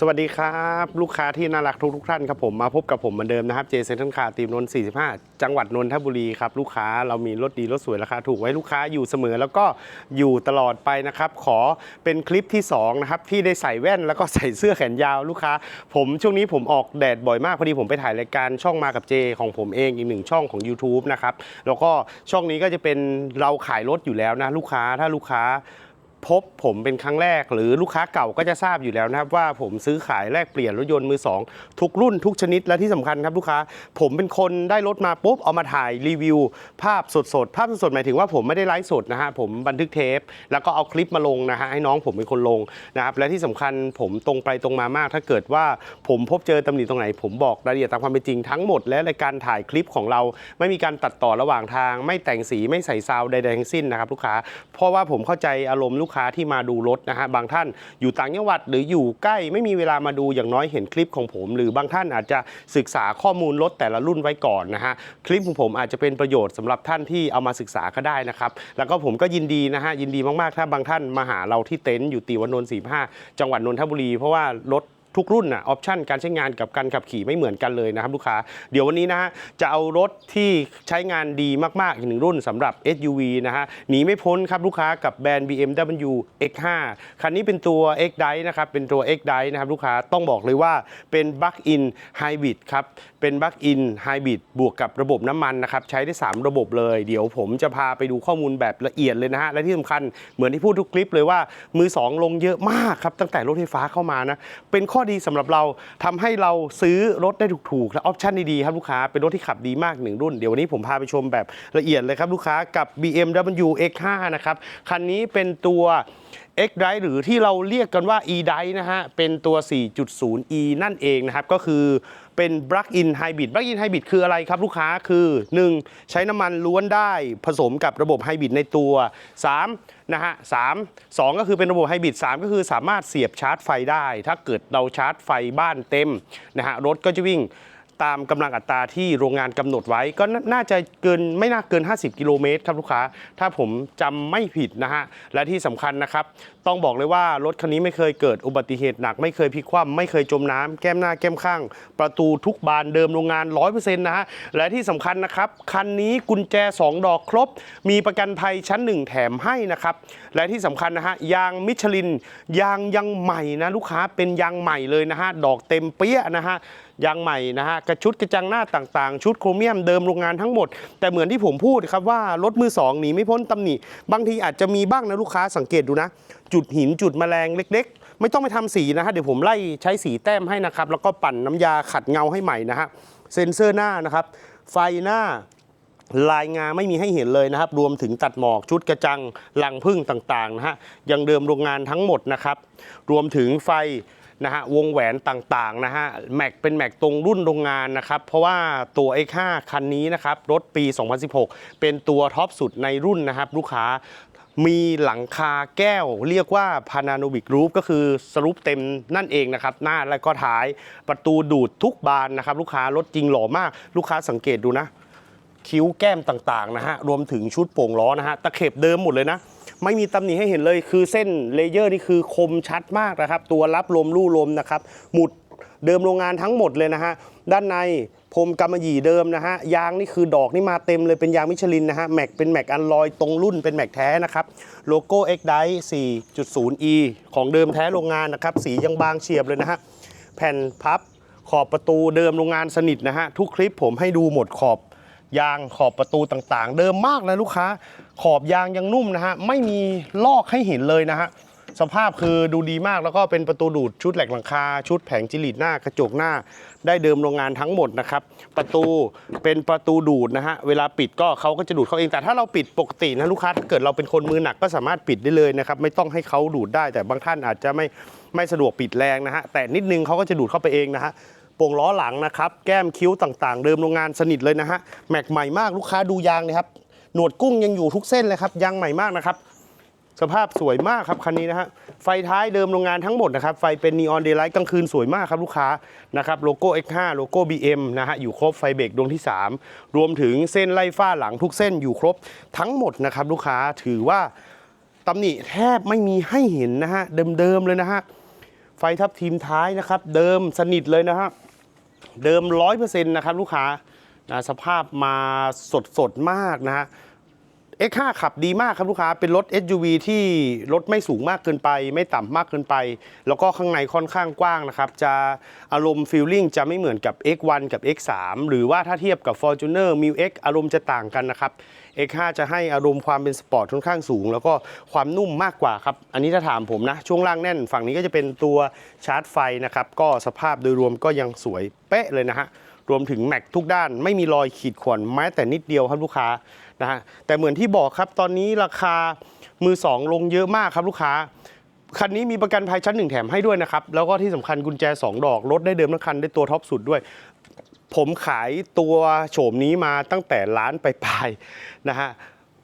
สวัสดีครับ ลูกค้าที่น่ารักทุกทุกท่านครับผมมาพบกับผมเหมือนเดิมนะครับเจเซนทันคาตีมนนท์45 จังหวัดนนทบุรีครับลูกค้าเรามีรถดีรถสวยราคาถูกไว้ลูกค้าอยู่เสมอ แล้วก็อยู่ตลอดไปนะครับขอเป็นคลิปที่2นะครับที่ได้ใส่แว่นแล้วก็ใส่เสื้อแขนยาวลูกค้า ผมช่วงนี้ผมออกแดดบ่อยมากพอดีผมไปถ่ายรายการช่องมากับเจของผมเองอีกหนึ่งช่องของ YouTube นะครับแล้วก็ช่องนี้ก็จะเป็นเราขายรถอยู่แล้วนะลูกค้าถ้าลูกค้า พบผมเป็นครั้งแรก หรือลูกค้าเก่าก็จะทราบอยู่แล้วนะครับ ว่าผมซื้อขายแลกเปลี่ยนรถยนต์มือสองทุกรุ่นทุกชนิดและที่สำคัญครับลูกค้า ผมเป็นคนได้รถมาปุ๊บเอามาถ่ายรีวิว ภาพสดๆ ภาพสดๆหมายถึงว่าผมไม่ได้ไลฟ์สดนะฮะผมบันทึกเทป แล้วก็เอาคลิปมาลงนะฮะให้น้องผมเป็นคนลงนะครับและที่สำคัญผมตรงไปตรงมามาก ถ้าเกิดว่าผมพบเจอตำหนิตรงไหน ผมบอกรายละเอียดตามความเป็นจริงทั้งหมด และรายการถ่ายคลิปของเรา ไม่มีการตัดต่อระหว่างทาง ไม่แต่งสีไม่ใส่ซาวด์ใดๆทั้งสิ้นนะครับลูกค้าเพราะว่าผมเข้าใจอารมณ์ลูกกค้าที่มาดูรถนะฮะบางท่านอยู่ต่างจังหวัดหรืออยู่ใกล้ไม่มีเวลามาดูอย่างน้อยเห็นคลิปของผม หรือบางท่านอาจจะศึกษาข้อมูลรถแต่ละรุ่นไว้ก่อนนะฮะคลิปของผมอาจจะเป็นประโยชน์สำหรับท่านที่เอามาศึกษาก็ได้นะครับ แล้วก็ผมก็ยินดีนะฮะยินดีมากๆ ถ้าบางท่านมาหาเราที่เต็นท์อยู่ตีวันนนท์45 จังหวัดนนทบุรี เพราะว่ารถ ทุกรุ่นนะออปชันการใช้งานกับการขับขี่ไม่เหมือนกันเลยนะครับลูกค้า เดี๋ยววันนี้นะฮะจะเอารถที่ใช้งานดีมากๆ อีกหนึ่งรุ่นสำหรับ SUV นะฮะหนีไม่พ้นครับลูกค้ากับแบรนด์ BMW X5 คันนี้เป็นตัว X Drive นะครับ เป็นตัว X Drive นะครับลูกค้าต้องบอกเลยว่าเป็น Plug-in Hybrid ครับ เป็น Plug-in Hybrid บวกกับระบบน้ำมันนะครับ ใช้ได้ 3 ระบบเลย เดี๋ยวผมจะพาไปดูข้อมูลแบบละเอียดเลยนะฮะและที่สำคัญเหมือนที่พูดทุกคลิปเลยว่ามือสองลงเยอะมากครับตั้งแต่รถไฟฟ้าเข้ามานะเป็นข้อข้อดีสำหรับเราทำให้เราซื้อรถได้ถูกๆและออปชั่นดีๆครับลูกค้าเป็นรถที่ขับดีมากหนึ่งรุ่น เดี๋ยววันนี้ผมพาไปชมแบบละเอียดเลยครับลูกค้ากับ BMW X5 นะครับคันนี้เป็นตัว X Drive หรือที่เราเรียกกันว่า E Drive นะฮะ เป็นตัว 4.0 E นั่นเองนะครับ ก็คือเป็น Plug-in Hybrid Plug-in Hybrid คืออะไรครับลูกค้าคือ 1. ใช้น้ำมันล้วนได้ผสมกับระบบไฮบริดในตัว 3. นะฮะ3 2ก็คือเป็นระบบไฮบริด3 ก็คือสามารถเสียบชาร์จไฟได้ ถ้าเกิดเราชาร์จไฟบ้านเต็มนะฮะรถก็จะวิ่ง ตามกำลังอัตราที่โรงงานกำหนดไว้ ก็น่าจะเกินไม่น่าเกิน 50 กิโลเมตรครับลูกค้า ถ้าผมจำไม่ผิดนะฮะ และที่สำคัญนะครับ ต้องบอกเลยว่ารถคันนี้ไม่เคยเกิดอุบัติเหตุหนัก ไม่เคยพลิกคว่ำไม่เคยจมน้ำแก้มหน้าแก้มข้าง ประตูทุกบานเดิมโรงงาน 100%นะฮะ และที่สำคัญนะครับคันนี้กุญแจ 2 ดอกครบ มีประกันภัยชั้น 1 แถมให้นะครับ และที่สำคัญนะฮะยางมิชลินยางยังใหม่นะลูกค้าเป็นยางใหม่เลยนะฮะดอกเต็มเปี้ยนะฮะ ยางใหม่นะฮะกระชุดกระจังหน้าต่างๆ ชุดโครเมียมเดิมโรงงานทั้งหมด แต่เหมือนที่ผมพูดครับว่ารถมือสองหนีไม่พ้นตำหนิ บางทีอาจจะมีบ้างนะลูกค้าสังเกตดูนะ จุดหินจุดแมลงเล็ก ๆไม่ต้องไปทำสีนะฮะเดี๋ยวผมไล่ใช้สีแต้มให้นะครับ แล้วก็ปั่นน้ำยาขัดเงาให้ใหม่นะฮะเซ็นเซอร์หน้านะครับ ไฟหน้าลายงาไม่มีให้เห็นเลยนะครับ รวมถึงตัดหมอกชุดกระจังลังพึ่งต่างๆนะฮะยังเดิมโรงงานทั้งหมดนะครับ รวมถึงไฟ นะฮะวงแหวนต่างๆนะฮะแม็กเป็นแม็กตรงรุ่นโรงงานนะครับเพราะว่าตัว X5 คันนี้นะครับรถปี 2016 เป็นตัวท็อปสุดในรุ่นนะครับลูกค้ามีหลังคาแก้วเรียกว่าพานาโนบิกรูฟก็คือสรุปเต็มนั่นเองนะครับ หน้าและก็ท้ายประตูดูดทุกบานนะครับ ลูกค้ารถจริงหล่อมาก ลูกค้าสังเกตดูนะ คิ้วแก้มต่างๆนะฮะรวมถึงชุดโป่งล้อนะฮะตะเข็บเดิมหมดเลยนะ ไม่มีตำหนิให้เห็นเลยคือเส้นเลเยอร์นี่คือคมชัดมากนะครับ ตัวรับลมลู่ลมนะครับ หมุดเดิมโรงงานทั้งหมดเลยนะฮะ ด้านในพรมกำมะหยี่เดิมนะฮะ ยางนี่คือดอกนี่มาเต็มเลยเป็นยางมิชลินนะฮะ แม็กเป็นแม็กอันลอยตรงรุ่นเป็นแม็กแท้นะครับ โลโก้ X Drive 4.0E ของเดิมแท้โรงงานนะครับ สียังบางเฉียบเลยนะฮะ แผ่นพับขอบประตูเดิมโรงงานสนิทนะฮะ ทุกคลิปผมให้ดูหมดขอบยางขอบประตูต่างๆ เดิมมากนะลูกค้า ขอบยางยังนุ่มนะฮะ ไม่มีลอกให้เห็นเลยนะฮะ สภาพคือดูดีมากแล้วก็เป็นประตูดูดชุดแหลกหลังคา ชุดแผงจิลิดหน้ากระจกหน้า ได้เดิมโรงงานทั้งหมดนะครับ ประตูเป็นประตูดูดนะฮะ เวลาปิดก็เขาก็จะดูดเขาเอง แต่ถ้าเราปิดปกตินะลูกค้าถ้าเกิดเราเป็นคนมือหนักก็สามารถปิดได้เลยนะครับ ไม่ต้องให้เขาดูดได้ แต่บางท่านอาจจะไม่ไม่สะดวกปิดแรงนะฮะ แต่นิดนึงเขาก็จะดูดเข้าไปเองนะฮะโป่งล้อหลังนะครับ แก้มคิ้วต่างๆ เดิมโรงงานสนิทเลยนะฮะ แม็กใหม่มากลูกค้าดูยางนะครับ หนวดกุ้งยังอยู่ทุกเส้นเลยครับยางใหม่มากนะครับ สภาพสวยมากครับคันนี้นะฮะไฟท้ายเดิมโรงงานทั้งหมดนะครับ ไฟเป็นนีออนเดย์ไลท์กลางคืนสวยมากครับลูกค้านะครับโลโก้ X5 โลโก้ BM นะฮะอยู่ครบไฟเบรกดวงที่ 3 รวมถึงเส้นไล่ฝ้าหลังทุกเส้นอยู่ครบทั้งหมดนะครับลูกค้าถือว่าตำหนิแทบไม่มีให้เห็นนะฮะเดิมๆเลยนะฮะไฟทับทีมท้ายนะครับ เดิมสนิทเลยนะฮะเดิมร้อยเปอร์เซ็นต์นะครับลูกค้า นะสภาพมาสดสดๆมากนะฮะ X5 ขับดีมากครับลูกค้า เป็นรถ SUV ที่รถไม่สูงมากเกินไป ไม่ต่ำมากเกินไป แล้วก็ข้างในค่อนข้างกว้างนะครับ จะอารมณ์ฟีลลิ่งจะไม่เหมือนกับ X1 กับ X3 หรือว่าถ้าเทียบกับ Fortuner m i X อารมณ์จะต่างกันนะครับ X5 จะให้อารมณ์ความเป็นสปอร์ตค่อนข้างสูง แล้วก็ความนุ่มมากกว่าครับ อันนี้ถ้าถามผมนะ ช่วงล่างแน่น ฝั่งนี้ก็จะเป็นตัวชาร์จไฟนะครับ ก็สภาพโดยรวมก็ยังสวยเป๊ะเลยนะฮะ รวมถึงแม็กทุกด้านไม่มีรอยขีดข่วนแม้แต่นิดเดียวครับลูกค้านะฮะแต่เหมือนที่บอกครับตอนนี้ราคามือสองลงเยอะมากครับลูกค้าคันนี้มีประกันภัยชั้นหนึ่งแถมให้ด้วยนะครับ แล้วก็ที่สำคัญกุญแจ 2 ดอกรถได้เดิมทั้งคันได้ตัวท็อปสุดด้วย ผมขายตัวโฉมนี้มาตั้งแต่ล้านไปปลายนะฮะ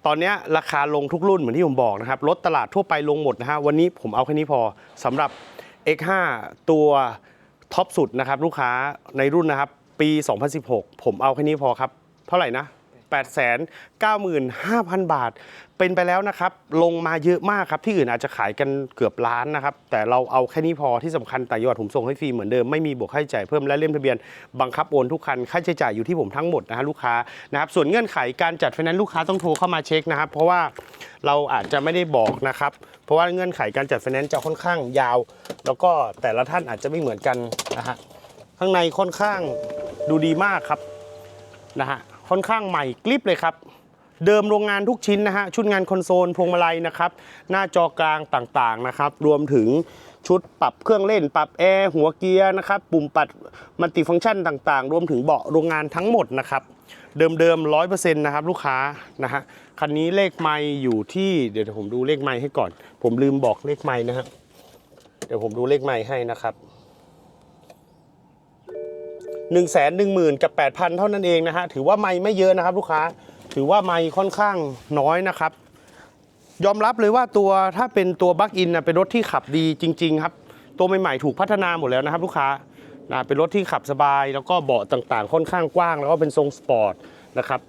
ตอนนี้ราคาลงทุกรุ่นเหมือนที่ผมบอกนะครับรถตลาดทั่วไปลงหมดนะฮะวันนี้ผมเอาแค่นี้พอสำหรับ X5 ตัวท็อปสุดนะครับลูกค้าในรุ่นนะครับ ปี 2016 ผมเอาแค่นี้พอครับ เท่าไหร่นะ 895,000 บาท เป็นไปแล้วนะครับ ลงมาเยอะมากครับ ที่อื่นอาจจะขายกันเกือบล้านนะครับ แต่เราเอาแค่นี้พอที่สำคัญแต่างจังหวัดผมส่งให้ฟรีเหมือนเดิม ไม่มีบวกค่าใช้จ่ายเพิ่มและเล่มทะเบียน บังคับโอนทุกคัน ค่าใช้จ่ายอยู่ที่ผมทั้งหมดนะฮะลูกค้านะครับ ส่วนเงื่อนไขการจัดไฟแนนซ์ลูกค้าต้องโทรเข้ามาเช็คนะครับ เพราะว่าเราอาจจะไม่ได้บอกนะครับ เพราะว่าเงื่อนไขการจัดไฟแนนซ์จะค่อนข้างยาว แล้วก็แต่ละท่านอาจจะไม่เหมือนกันนะฮะ ข้างในค่อนข้าง ดูดีมากครับนะฮะค่อนข้างใหม่กลิปเลยครับ เดิมโรงงานทุกชิ้นนะฮะชุดงานคอนโซลพวงมาลัยนะครับ หน้าจอกลางต่างๆนะครับ รวมถึงชุดปรับเครื่องเล่นปรับแอร์หัวเกียร์นะครับ ปุ่มปัดมัลติฟังก์ชันต่างๆ รวมถึงเบาะโรงงานทั้งหมดนะครับ เดิมๆร้อยเปอร์เซ็นต์นะครับลูกค้านะฮะคันนี้เลขไมล์อยู่ที่เดี๋ยวผมดูเลขไมล์ให้ก่อน ผมลืมบอกเลขไมล์นะฮะเดี๋ยวผมดูเลขไมล์ให้นะครับ 1นึ่งแสนหนึ่งหมื่นกับ8,000 เท่านั้นเองนะฮะถือว่าไม่ไม่เยอะนะครับ ลูกค้าถือว่าไม่ค่อนข้างน้อยนะครับ ยอมรับเลยว่าตัวถ้าเป็นตัวบัคอินนะเป็นรถที่ขับดีจริง ๆ ครับ ตัวใหม่ๆถูกพัฒนาหมดแล้วนะครับ ลูกค้านะเป็นรถที่ขับสบาย แล้วก็เบาะต่างๆ ค่อนข้างกว้าง แล้วก็เป็นทรงสปอร์ตนะครับ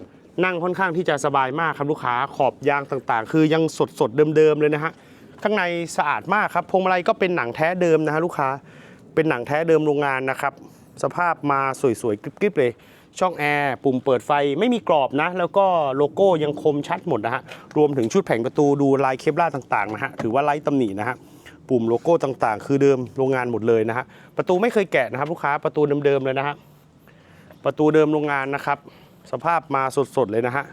นั่งค่อนข้างที่จะสบายมากครับลูกค้าขอบยางต่างๆ คือยังสดๆเดิมๆเลยนะฮะข้างในสะอาดมากครับพวงมาลัยก็เป็นหนังแท้เดิมนะฮะลูกค้าเป็นหนังแท้เดิมโรงงานนะครับ สภาพมาสวยๆกริบๆเลย ช่องแอร์ปุ่มเปิดไฟไม่มีกรอบนะ แล้วก็โลโก้ยังคมชัดหมดนะฮะ รวมถึงชุดแผงประตูดูลายเคปลาต่างๆนะฮะ ถือว่าไร้ตำหนินะฮะ ปุ่มโลโก้ต่างๆ คือเดิมโรงงานหมดเลยนะฮะ ประตูไม่เคยแกะนะครับลูกค้า ประตูเดิมๆเลยนะฮะ ประตูเดิมโรงงานนะครับ สภาพมาสดๆเลยนะฮะ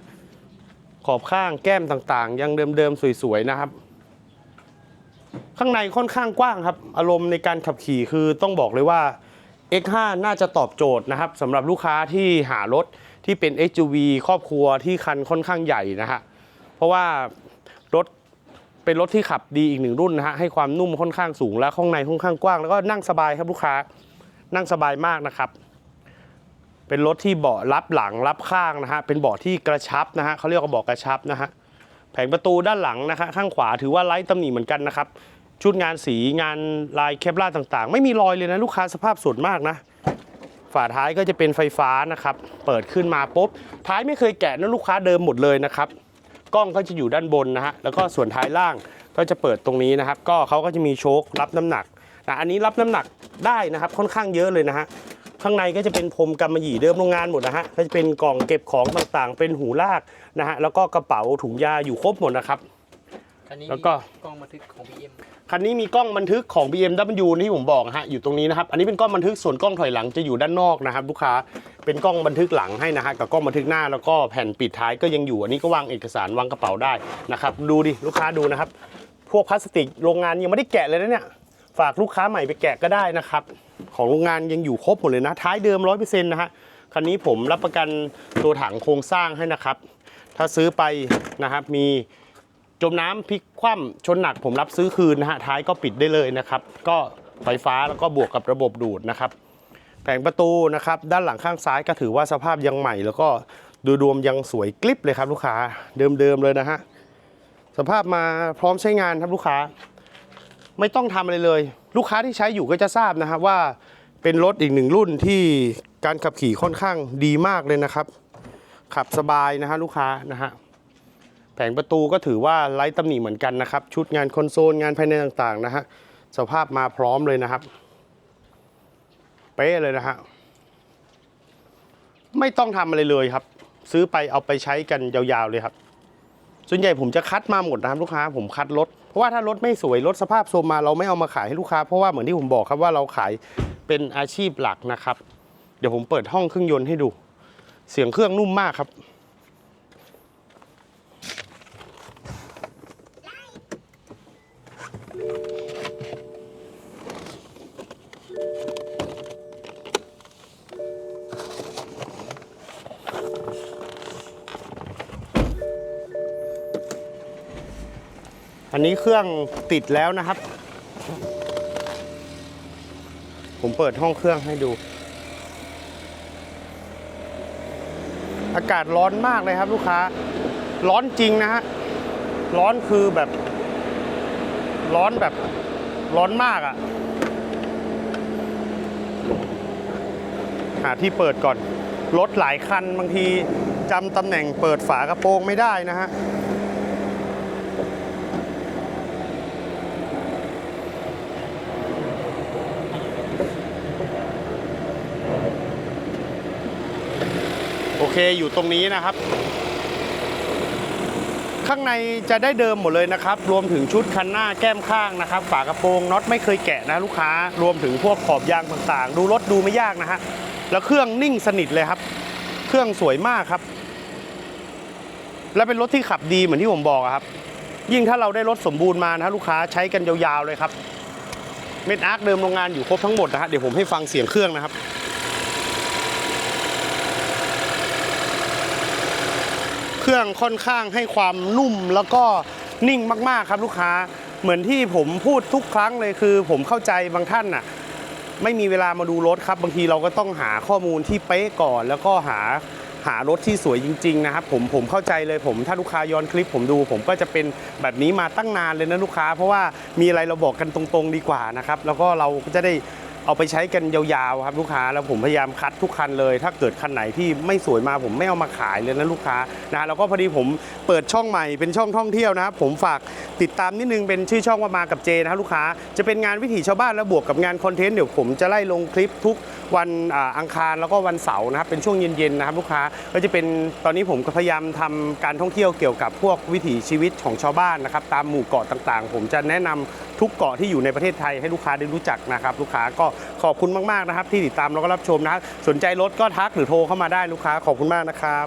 ขอบข้างแก้มต่างๆ ยังเดิมๆสวยๆนะครับข้างในค่อนข้างกว้างครับ อารมณ์ในการขับขี่คือต้องบอกเลยว่า X5 น่าจะตอบโจทย์นะครับสำหรับลูกค้าที่หารถที่เป็น SUV ครอบครัวที่คันค่อนข้างใหญ่นะฮะเพราะว่ารถเป็นรถที่ขับดีอีกหนึ่งรุ่นนะฮะให้ความนุ่มค่อนข้างสูงและข้างในค่อนข้างกว้าง แล้วก็นั่งสบายครับลูกค้านั่งสบายมากนะครับ เป็นรถที่เบาะรับหลังรับข้างนะฮะเป็นเบาะที่กระชับนะฮะเขาเรียกว่าเบาะกระชับนะฮะแผงประตูด้านหลังนะฮะข้างขวาถือว่าไร้ตำหนิเหมือนกันนะครับ ชุดงานสีงานลายเคปลาต่างๆ ไม่มีรอยเลยนะลูกค้าสภาพสดมากนะ ฝาท้ายก็จะเป็นไฟฟ้านะครับ เปิดขึ้นมาปุ๊บ ท้ายไม่เคยแกะนะลูกค้าเดิมหมดเลยนะครับ กล้องก็จะอยู่ด้านบนนะฮะ แล้วก็ส่วนท้ายล่างก็จะเปิดตรงนี้นะครับ ก็เขาก็จะมีโชค รับน้ำหนักนะอันนี้รับน้ำหนักได้นะครับ ค่อนข้างเยอะเลยนะฮะ ข้างในก็จะเป็นพรมกำมะหยี่เดิมโรงงานหมดนะฮะ ก็จะเป็นกล่องเก็บของต่างๆ เป็นหูลากนะฮะ แล้วก็กระเป๋าถุงยาอยู่ครบหมดนะครับ คันนี้แล้วก็ มีกล้องบันทึกของ BM คันนี้มีกล้องบันทึกของ BMW ที่ผมบอกนะฮะอยู่ตรงนี้นะครับ อันนี้เป็นกล้องบันทึกส่วนกล้องถอยหลังจะอยู่ด้านนอกนะครับลูกค้าเป็นกล้องบันทึกหลังให้นะฮะกับกล้องบันทึกหน้าแล้วก็แผ่นปิดท้ายก็ยังอยู่ อันนี้ก็วางเอกสารวางกระเป๋าได้นะครับดูดิลูกค้าดูนะครับ พวกพลาสติกโรงงานยังไม่ได้แกะเลยนะเนี่ยฝากลูกค้าใหม่ไปแกะก็ได้นะครับ ของโรงงานยังอยู่ครบหมดเลยนะ ท้ายเดิมร้อยเปอร์เซ็นต์นะฮะคันนี้ผมรับประกันตัวถังโครงสร้างให้นะครับ ถ้าซื้อไปนะครับมี จมน้ำพลิกคว่ำชนหนักผมรับซื้อคืนนะฮะท้ายก็ปิดได้เลยนะครับ ก็ไฟฟ้าแล้วก็บวกกับระบบดูดนะครับแผงประตูนะครับด้านหลังข้างซ้ายก็ถือว่าสภาพยังใหม่ แล้วก็ดูดวมยังสวยกลิบเลยครับลูกค้าเดิมๆเลยนะฮะสภาพมาพร้อมใช้งานครับลูกค้า ไม่ต้องทำอะไรเลย ลูกค้าที่ใช้อยู่ก็จะทราบนะครับว่าเป็นรถอีกหนึ่งรุ่นที่การขับขี่ค่อนข้างดีมากเลยนะครับ ขับสบายนะฮะลูกค้านะฮะ แผงประตูก็ถือว่าไร้ตำหนิเหมือนกันนะครับ ชุดงานคอนโซลงานภายในต่างๆนะฮะสภาพมาพร้อมเลยนะครับ เป๊ะเลยนะฮะไม่ต้องทำอะไรเลยครับ ซื้อไปเอาไปใช้กันยาวๆเลยครับ ส่วนใหญ่ผมจะคัดมาหมดนะครับลูกค้าผมคัดรถเพราะว่าถ้ารถไม่สวยรถสภาพโทรมมาเราไม่เอามาขายให้ลูกค้าเพราะว่าเหมือนที่ผมบอกครับว่าเราขายเป็นอาชีพหลักนะครับ เดี๋ยวผมเปิดห้องเครื่องยนต์ให้ดู เสียงเครื่องนุ่มมากครับ อันนี้เครื่องติดแล้วนะครับ ผมเปิดห้องเครื่องให้ดู อากาศร้อนมากเลยครับลูกค้า ร้อนจริงนะฮะ ร้อนคือแบบ ร้อนแบบร้อนมากอะ่ะ หาที่เปิดก่อน รถหลายคันบางทีจำตำแหน่งเปิดฝากระโปรงไม่ได้นะฮะโอเคอยู่ตรงนี้นะครับ ข้างในจะได้เดิมหมดเลยนะครับ รวมถึงชุดคันหน้าแก้มข้างนะครับ ฝากระโปรงน็อตไม่เคยแกะนะลูกค้า รวมถึงพวกขอบยางต่างๆ ดูรถดูไม่ยากนะฮะ แล้วเครื่องนิ่งสนิทเลยครับ เครื่องสวยมากครับ และเป็นรถที่ขับดีเหมือนที่ผมบอกครับ ยิ่งถ้าเราได้รถสมบูรณ์มานะฮะลูกค้าใช้กันยาวๆเลยครับ เม็ดอาร์คเดิมโรงงานอยู่ครบทั้งหมดนะฮะ เดี๋ยวผมให้ฟังเสียงเครื่องนะครับ เครื่องค่อนข้างให้ความนุ่มแล้วก็นิ่งมากๆครับลูกค้า เหมือนที่ผมพูดทุกครั้งเลยคือ ผมเข้าใจบางท่านน่ะไม่มีเวลามาดูรถครับ บางทีเราก็ต้องหาข้อมูลที่เป๊ะก่อน แล้วก็หาหารถที่สวยจริงๆนะครับผมผมเข้าใจเลยผมถ้าลูกค้าย้อนคลิปผมดู ผมก็จะเป็นแบบนี้มาตั้งนานเลยนะลูกค้า เพราะว่ามีอะไรเราบอกกันตรงๆดีกว่านะครับแล้วก็เราก็จะได้ เอาไปใช้กันยาวๆครับลูกค้าแล้วผมพยายามคัดทุกคันเลย ถ้าเกิดคันไหนที่ไม่สวยมาผมไม่เอามาขายเลยนะลูกค้านะแล้วก็พอดีผมเปิดช่องใหม่เป็นช่องท่องเที่ยวนะครับผมฝากติดตามนิดนึงเป็นชื่อช่องว่ามากับเจนะครับลูกค้าจะเป็นงานวิถีชาวบ้านแล้วบวกกับงานคอนเทนต์เดี๋ยวผมจะไล่ลงคลิปทุกวันอ,อังคารแล้วก็วันเสาร์นะครับเป็นช่วงเย็นๆนะครับลูกค้าก็จะเป็นตอนนี้ผมก็พยายามทำการท่องเที่ยวเกี่ยวกับพวกวิถีชีวิตของชาวบ้านนะครับตามหมู่เกาะต่างๆ ผมจะแนะนำทุกเกาะที่อยู่ในประเทศไทยให้ลูกค้าได้รู้จักนะครับลูกค้าก็ขอบคุณมากๆนะครับที่ติดตามแล้วก็รับชมนะสนใจรถก็ทักหรือโทรเข้ามาได้ลูกค้าขอบคุณมากนะครับ